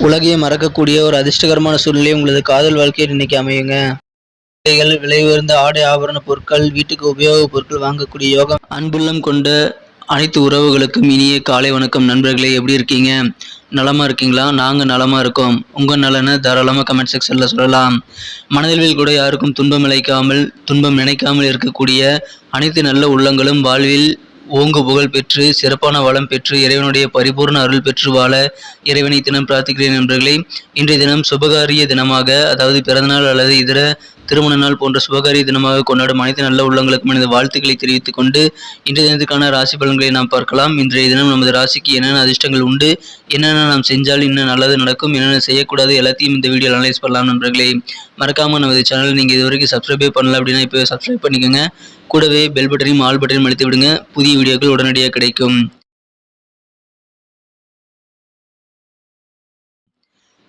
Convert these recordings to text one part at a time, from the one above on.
உலகையே மறக்கக்கூடிய ஒரு அதிர்ஷ்டகரமான சூழ்நிலை உங்களது காதல் வாழ்க்கையில் இன்னைக்கு அமையுங்க. விலை உயர்ந்த ஆடை ஆபரண பொருட்கள் வீட்டுக்கு உபயோகப் பொருட்கள் வாங்கக்கூடிய யோகம் அன்புள்ளம் கொண்ட அனைத்து உறவுகளுக்கும் இனிய காலை வணக்கம். நண்பர்களே எப்படி இருக்கீங்க? நலமா இருக்கீங்களா? நாங்க நலமா இருக்கோம். உங்க நலனை தாராளமாக கமெண்ட் செக்ஷன்ல சொல்லலாம். மனதில் கூட யாருக்கும் துன்பம் இழைக்காமல் துன்பம் நினைக்காமல் இருக்கக்கூடிய அனைத்து நல்ல உள்ளங்களும் வாழ்வில் ஓங்கு புகழ் பெற்று சிறப்பான வளம் பெற்று இறைவனுடைய பரிபூர்ண அருள் பெற்று வாழ இறைவனை தினம் பிரார்த்திக்கிறேன் நண்பர்களே. இன்றைய தினம் சுபகாரிய தினமாக அதாவது பிறந்தநாள் அல்லது இதர திருமண நாள் போன்ற சுபகாரிய தினமாக கொண்டாடும் அனைத்து நல்ல உள்ளங்களுக்கும் எனது வாழ்த்துக்களை தெரிவித்துக் கொண்டு இன்றைய தினத்துக்கான ராசி பலன்களை நாம் பார்க்கலாம். இன்றைய தினம் நமது ராசிக்கு என்னென்ன அதிர்ஷ்டங்கள் உண்டு? என்னென்ன நாம் செஞ்சால் இன்னும் நல்லது நடக்கும்? என்னென்ன செய்யக்கூடாது? எல்லாத்தையும் இந்த வீடியோ அனலைஸ் பண்ணலாம் நண்பர்களே. மறக்காமல் நமது சேனல் நீங்கள் இதுவரைக்கும் சப்ஸ்கிரைபே பண்ணல அப்படின்னா இப்போ சப்ஸ்கிரைப் பண்ணிக்கோங்க. கூடவே பெல் பட்டனையும் ஆல் பட்டனையும் அழுத்தி விடுங்க. புதிய வீடியோக்கள் உடனடியாக கிடைக்கும்.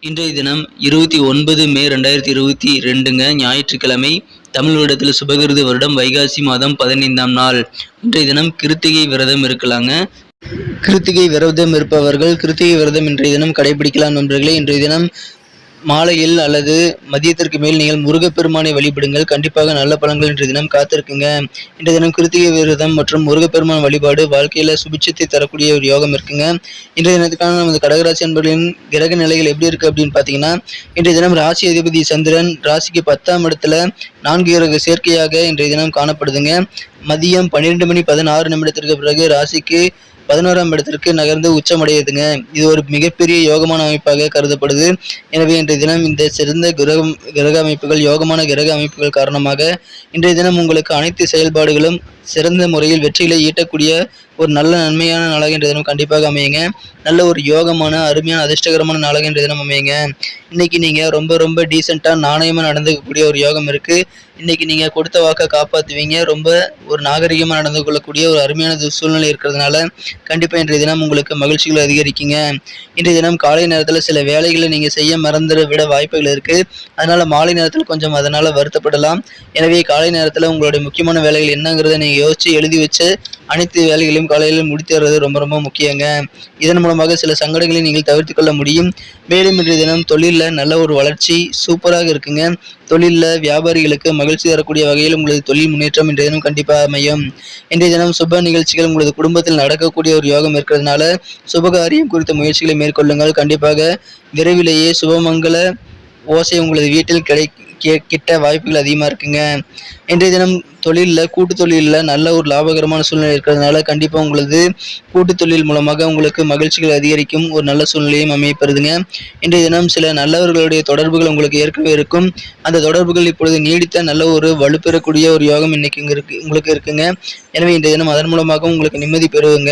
இன்றைய தினம் இருபத்தி ஒன்பது மே ரெண்டாயிரத்தி இருபத்தி ரெண்டுங்க. ஞாயிற்றுக்கிழமை தமிழ் வருடத்தில் சுபகிருது வருடம் வைகாசி மாதம் பதினைந்தாம் நாள். இன்றைய தினம் கிருத்திகை விரதம் இருக்கலாங்க. கிருத்திகை விரதம் இருப்பவர்கள் கிருத்திகை விரதம் இன்றைய தினம் கடைபிடிக்கலாம் நண்பர்களே. இன்றைய தினம் மாலையில் அல்லது மதியத்திற்கு மேல் நீங்கள் முருகப்பெருமானை வழிபடுங்கள். கண்டிப்பாக நல்ல பலன்கள் இன்றைய தினம் காத்திருக்குங்க. இன்றைய தினம் கிருத்திகை விரதம் மற்றும் முருகப்பெருமான் வழிபாடு வாழ்க்கையில் சுபிட்சத்தை தரக்கூடிய ஒரு யோகம் இருக்குங்க. இன்றைய தினத்துக்கான நமது கடகராசி என்பர்களின் கிரக நிலைகள் எப்படி இருக்குது அப்படின்னு பார்த்தீங்கன்னா இன்றைய தினம் ராசி அதிபதி சந்திரன் ராசிக்கு பத்தாம் இடத்துல நான்கு கிரக சேர்க்கையாக இன்றைய தினம் காணப்படுதுங்க. மதியம் பன்னிரெண்டு மணி பதினாறு நிமிடத்திற்கு பிறகு ராசிக்கு பதினோராம் இடத்திற்கு நகர்ந்து உச்சமடையுதுங்க. இது ஒரு மிகப்பெரிய யோகமான அமைப்பாக கருதப்படுது. எனவே இன்றைய தினம் இந்த சிறந்த கிரகம் கிரக அமைப்புகள் யோகமான கிரக அமைப்புகள் காரணமாக இன்றைய தினம் உங்களுக்கு அனைத்து செயல்பாடுகளும் சிறந்த முறையில் வெற்றிகளை ஈட்டக்கூடிய ஒரு நல்ல நன்மையான நாளாக இன்றைய தினம் கண்டிப்பாக அமையுங்க. நல்ல ஒரு யோகமான அருமையான அதிர்ஷ்டகரமான நாளாக இன்றைய தினம் அமையுங்க. இன்னைக்கு நீங்கள் ரொம்ப ரொம்ப டீசெண்டாக நாணயமாக நடந்துக்கக்கூடிய ஒரு யோகம் இருக்குது இன்னைக்கு நீங்கள் கொடுத்த வாக்கை காப்பாற்றுவீங்க ரொம்ப ஒரு நாகரிகமாக நடந்து கொள்ளக்கூடிய ஒரு அருமையான சூழ்நிலை இருக்கிறதுனால கண்டிப்பாக இன்றைய தினம் உங்களுக்கு மகிழ்ச்சிகள் அதிகரிக்குங்க. இன்றைய தினம் காலை நேரத்தில் சில வேலைகளை நீங்கள் செய்ய மறந்துட விட வாய்ப்புகள் இருக்குது அதனால் மாலை நேரத்தில் கொஞ்சம் அதனால் வருத்தப்படலாம். எனவே காலை நேரத்தில் உங்களுடைய முக்கியமான வேலைகள் என்னங்கிறத நீங்கள் யோசித்து எழுதி வச்சு அனைத்து வேலைகளையும் காலையில் முடித்து ரொம்ப ரொம்ப முக்கியங்க. இதன் மூலமாக சில சங்கடங்களை நீங்கள் தவிர்த்து கொள்ள முடியும். மேலும் இன்றைய தினம் தொழிலில் நல்ல ஒரு வளர்ச்சி சூப்பராக இருக்குங்க. தொழிலில் வியாபாரிகளுக்கு மகிழ்ச்சி தரக்கூடிய வகையில் உங்களது தொழில் முன்னேற்றம் இன்றைய தினம் கண்டிப்பாக அமையும். இன்றைய தினம் சுப நிகழ்ச்சிகள் உங்களது குடும்பத்தில் நடக்கக்கூடிய ஒரு யோகம் இருக்கிறதுனால சுபகாரியம் குறித்த முயற்சிகளை மேற்கொள்ளுங்கள். கண்டிப்பாக விரைவிலேயே சுபமங்கல ஓசை உங்களது வீட்டில் கிடை கிட்ட வாய்ப்புகள் அதிகமாக இருக்குங்க. இன்றைய தினம் தொழிலில் கூட்டு தொழிலில் நல்ல ஒரு லாபகரமான சூழ்நிலை இருக்கிறதுனால கண்டிப்பாக உங்களது கூட்டு தொழில் மூலமாக உங்களுக்கு மகிழ்ச்சிகள் அதிகரிக்கும் ஒரு நல்ல சூழ்நிலையும் அமையப்படுதுங்க இன்றைய தினம் சில நல்லவர்களுடைய தொடர்புகள் உங்களுக்கு ஏற்கனவே இருக்கும். அந்த தொடர்புகள் இப்பொழுது நீடித்த நல்ல ஒரு வலுப்பெறக்கூடிய ஒரு யோகம் இன்னைக்கு இங்கே இருக்கு உங்களுக்கு இருக்குங்க. எனவே இன்றைய தினம் அதன் மூலமாக உங்களுக்கு நிம்மதி பெறுவங்க.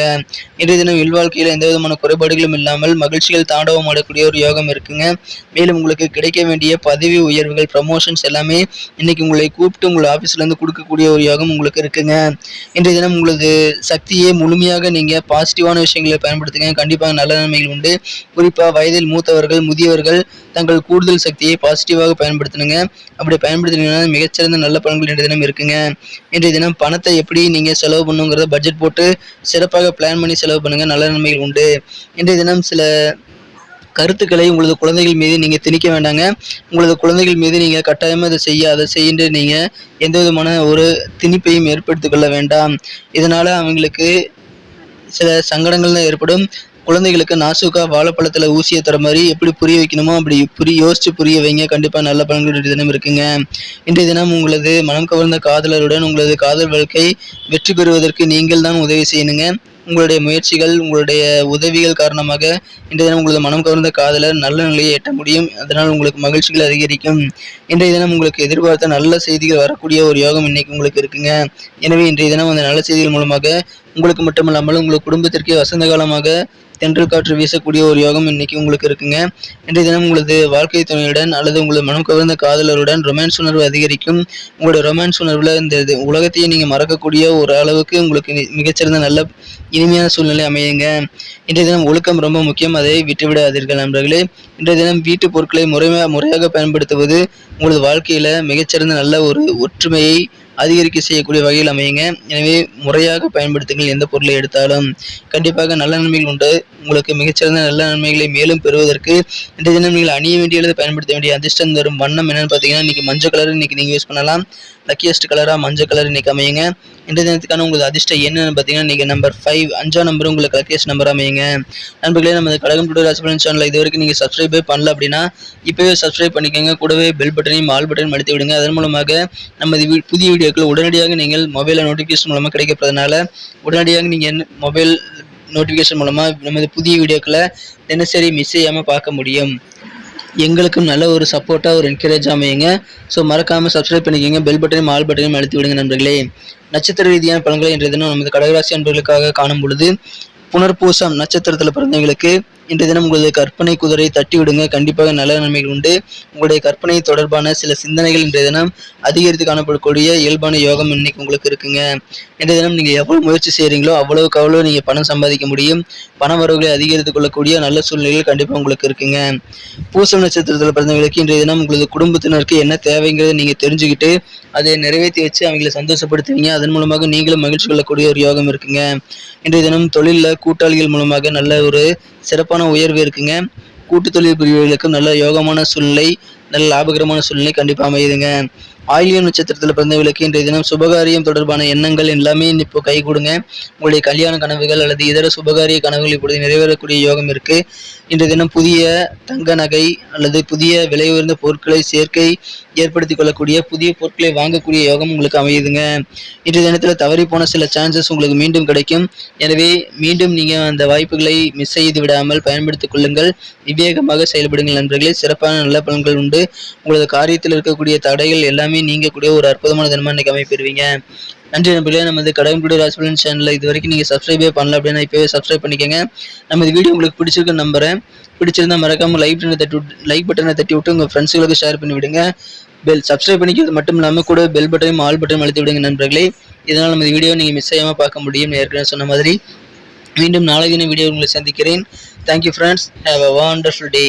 இன்றைய தினம் இல்வாழ்க்கையில் எந்த விதமான குறைபாடுகளும் இல்லாமல் மகிழ்ச்சிகள் தாண்டவம் ஆடக்கூடிய ஒரு யோகம் இருக்குங்க. மேலும் உங்களுக்கு கிடைக்க வேண்டிய பதவி உயர்வுகள் ப்ரமோஷன்ஸ் எல்லாமே இன்றைக்கி உங்களை கூப்பிட்டு உங்கள் ஆஃபீஸ்லேருந்து கொடுக்கக்கூடிய ஒரு யோகம் உங்களுக்கு இருக்குங்க. இன்றைய தினம் உங்களது சக்தியை முழுமையாக நீங்கள் பாசிட்டிவான விஷயங்களை பயன்படுத்துங்க. கண்டிப்பாக நல்ல நன்மைகள் உண்டு. குறிப்பாக வயதில் மூத்தவர்கள் முதியவர்கள் தங்கள் கூடுதல் சக்தியை பாசிட்டிவாக பயன்படுத்தணுங்க. அப்படி பயன்படுத்தினீங்கன்னா மிகச்சிறந்த நல்ல பலன்கள் இன்றைய தினம் இருக்குங்க. இன்றைய தினம் பணத்தை எப்படி நீங்கள் செலவு பண்ணுங்கிறத பட்ஜெட் போட்டு சிறப்பாக பிளான் பண்ணி செலவு பண்ணுங்கள் நல்ல நன்மைகள் உண்டு. இன்றைய தினம் சில கருத்துக்களை உங்களது குழந்தைகள் மீது நீங்கள் திணிக்க வேண்டாங்க. உங்களது குழந்தைகள் மீது நீங்கள் கட்டாயமாக இதை செய்ய அதை செய்யின்ற நீங்கள் எந்த விதமான ஒரு திணிப்பையும் ஏற்படுத்திக் கொள்ள வேண்டாம். இதனால் அவங்களுக்கு சில சங்கடங்கள் தான் ஏற்படும். குழந்தைகளுக்கு நாசுக்கா வாழைப்பழத்தில் ஊசியை தர மாதிரி எப்படி புரிய வைக்கணுமோ அப்படி புரிய யோசித்து புரிய வைங்க. கண்டிப்பாக நல்ல பலன்கள் தினம் இருக்குங்க. இன்றைய தினம் உங்களது மனம் கவர்ந்த காதலருடன் உங்களது காதல் வாழ்க்கை வெற்றி பெறுவதற்கு நீங்கள் தான் உதவி செய்யணுங்க. உங்களுடைய முயற்சிகள் உங்களுடைய உதவிகள் காரணமாக இன்றைய தினம் உங்களது மனம் கவர்ந்த காதலர் நல்ல நிலையை எட்ட முடியும். அதனால் உங்களுக்கு மகிழ்ச்சிகள் அதிகரிக்கும். இன்றைய தினம் உங்களுக்கு எதிர்பார்த்த நல்ல செய்திகள் வரக்கூடிய ஒரு யோகம் இன்னைக்கு உங்களுக்கு இருக்குங்க. எனவே இன்றைய தினம் அந்த நல்ல செய்திகள் மூலமாக உங்களுக்கு மட்டுமல்லாமல் உங்கள் குடும்பத்திற்கே வசந்த காலமாக தென்றல் காற்று வீசக்கூடிய ஒரு யோகம் இன்னைக்கு உங்களுக்கு இருக்குங்க. இன்றைய தினம் உங்களது வாழ்க்கை துணையுடன் அல்லது உங்களது மனம் கவர்ந்த காதலருடன் ரொமான்ஸ் உணர்வு அதிகரிக்கும். உங்களோட ரொமான்ஸ் உணர்வில் இந்த உலகத்தையே நீங்கள் மறக்கக்கூடிய ஒரு அளவுக்கு உங்களுக்கு மிகச்சிறந்த நல்ல இனிமையான சூழ்நிலை அமையுங்க. இன்றைய தினம் ஒழுக்கம் ரொம்ப முக்கியம். அதை விட்டுவிடாதீர்கள் நண்பர்களே. இன்றைய தினம் வீட்டு பொருட்களை முறையாக முறையாக பயன்படுத்துவது உங்களது வாழ்க்கையில் மிகச்சிறந்த நல்ல ஒரு ஒற்றுமையை அதிகரிக்க செய்யக்கூடிய வகையில் அமையுங்க. எனவே முறையாக பயன்படுத்துங்கள் எந்த பொருளை எடுத்தாலும். கண்டிப்பாக நல்ல நன்மைகள் உண்டு. உங்களுக்கு மிகச்சிறந்த நல்ல நன்மைகளை மேலும் பெறுவதற்கு இன்றைய தினம் நீங்கள் அணிய வேண்டிய அல்லது பயன்படுத்த வேண்டிய அதிர்ஷ்டம் தரும் வண்ணம் என்னென்னு பார்த்தீங்கன்னா இன்றைக்கி மஞ்சள் கலர் இன்னைக்கு நீங்கள் யூஸ் பண்ணலாம். லக்கியஸ்ட் கலராக மஞ்சள் கலர் இன்னைக்கு அமையுங்க. இன்றைய தினத்துக்கான உங்களுக்கு அதிர்ஷ்டம் என்னென்னு பார்த்தீங்கன்னா இன்றைக்கி நம்பர் ஃபைவ் அஞ்சாம் நம்பர் உங்களுக்கு லக்கியஸ்ட் நம்பர் அமையுங்க. நண்பர்களே நம்ம கடகம் டுடே ராசிபலன் சேனல் இது வரைக்கும் நீங்கள் சப்ஸ்கிரைபே பண்ணல அப்படின்னா இப்போவே சப்ஸ்கிரைப் பண்ணிக்கோங்க. கூடவே பெல் பட்டனையும் ஆல் பட்டனையும் அழுத்தி விடுங்க. அதன் மூலமாக நமது புதிய புதிய வீடியோக்கள் உடனடியாக நீங்கள் மொபைலில் நோட்டிஃபிகேஷன் மூலமாக கிடைக்கப்படுறதுனால உடனடியாக நீங்கள் மொபைல் நோட்டிஃபிகேஷன் மூலமாக நமது புதிய வீடியோக்களை தினசரி மிஸ் செய்யாமல் பார்க்க முடியும். எங்களுக்கும் நல்ல ஒரு சப்போர்ட்டாக ஒரு என்கரேஜ் அமையுங்க. ஸோ மறக்காமல் சப்ஸ்கிரைப் பண்ணிக்கோங்க. பெல் பட்டனையும் ஆல் பட்டனையும் அழுத்தி விடுங்க நண்பர்களே. நட்சத்திர ரீதியான பலன்களை இன்றைய தினம் நமது கடகராசி அன்பர்களுக்காக காணும் பொழுது புனர்பூசம் நட்சத்திரத்தில் பிறந்தவங்களுக்கு இன்றைய தினம் உங்களது கற்பனை குதிரை தட்டி விடுங்க கண்டிப்பாக நல்ல நன்மைகள் உண்டு. உங்களுடைய கற்பனை தொடர்பான சில சிந்தனைகள் இன்றைய தினம் அதிகரித்து காணப்படக்கூடிய இயல்பான யோகம் இன்னைக்கு உங்களுக்கு இருக்குங்க. இன்றைய தினம் நீங்கள் எவ்வளவு முயற்சி செய்கிறீங்களோ அவ்வளோக்கு அவ்வளோ நீங்கள் பணம் சம்பாதிக்க முடியும். பண வரவுகளை அதிகரித்துக் கொள்ளக்கூடிய நல்ல சூழ்நிலைகள் கண்டிப்பாக உங்களுக்கு இருக்குங்க. பூசம் நட்சத்திரத்தில் பிறந்தவங்களுக்கு இன்றைய தினம் உங்களது குடும்பத்தினருக்கு என்ன தேவைங்கிறத நீங்கள் தெரிஞ்சுக்கிட்டு அதை நிறைவேற்றி வச்சு அவங்களை சந்தோஷப்படுத்துவீங்க. அதன் மூலமாக நீங்களும் மகிழ்ச்சி கொள்ளக்கூடிய ஒரு யோகம் இருக்குங்க. இன்றைய தினம் தொழிலில் கூட்டாளிகள் மூலமாக நல்ல ஒரு சிறப்பான உயர்வு இருக்குங்க. கூட்டு தொழில் புரியவர்களுக்கு நல்ல யோகமான சூழ்நிலை நல்ல லாபகரமான சூழ்நிலை கண்டிப்பாக அமையுதுங்க. ஆயிலியம் நட்சத்திரத்தில் பிறந்தவர்களுக்கு இன்றைய தினம் சுபகாரியம் தொடர்பான எண்ணங்கள் எல்லாமே இப்போ கை கொடுங்க. உங்களுடைய கல்யாண கனவுகள் அல்லது இதர சுபகாரிய கனவுகள் இப்பொழுது நிறைவேறக்கூடிய யோகம் இருக்கு. இன்றைய தினம் புதிய தங்க நகை அல்லது புதிய விலை உயர்ந்த பொருட்களை சேர்க்கை ஏற்படுத்தி கொள்ளக்கூடிய புதிய பொருட்களை வாங்கக்கூடிய யோகம் உங்களுக்கு அமையுதுங்க. இன்றைய தினத்தில் தவறி போன சில சான்சஸ் உங்களுக்கு மீண்டும் கிடைக்கும். எனவே மீண்டும் நீங்கள் அந்த வாய்ப்புகளை மிஸ் செய்து விடாமல் பயன்படுத்திக் கொள்ளுங்கள். விவேகமாக செயல்படுங்கள் நண்பர்களே. சிறப்பான நல்ல பலன்கள் உண்டு. உங்களது காரியத்தில் இருக்கக்கூடிய தடைகள் எல்லாமே நீங்கக்கூடிய ஒரு அற்புதமான தினமாக இன்றைக்கி அமைப்பெறுவீங்க. நன்றி நண்பர்களே நமது கடவுளுடைய ராசிபலன் சேனலில் இது வரைக்கும் நீங்கள் சப்ஸ்கிரைபே பண்ணல அப்படின்னா இப்போவே சப்ஸ்கிரைப் பண்ணிக்கோங்க. நமது வீடியோ உங்களுக்கு பிடிச்சிருக்குன்னு நம்புறேன். பிடிச்சிருந்தா மறக்காமல் லைக் பட்டனை தட்டி விட்டு லைக் பட்டனை தட்டி விட்டு உங்கள் ஃப்ரெண்ட்ஸுகளுக்கு ஷேர் பண்ணி விடுங்க. பெல் சப்ஸ்கிரைப் பண்ணிக்கிறது மட்டும் இல்லாமல் கூட பெல் பட்டனையும் ஆல் பட்டனையும் அழுத்தி விடுங்க நண்பர்களே. இதனால் நமது வீடியோ நீங்கள் மிஸ் செய்யாமல் பார்க்க முடியும் ஏற்கனவே சொன்ன மாதிரி. மீண்டும் நாளை தின வீடியோ உங்களை சந்திக்கிறேன். Thank you friends have a wonderful day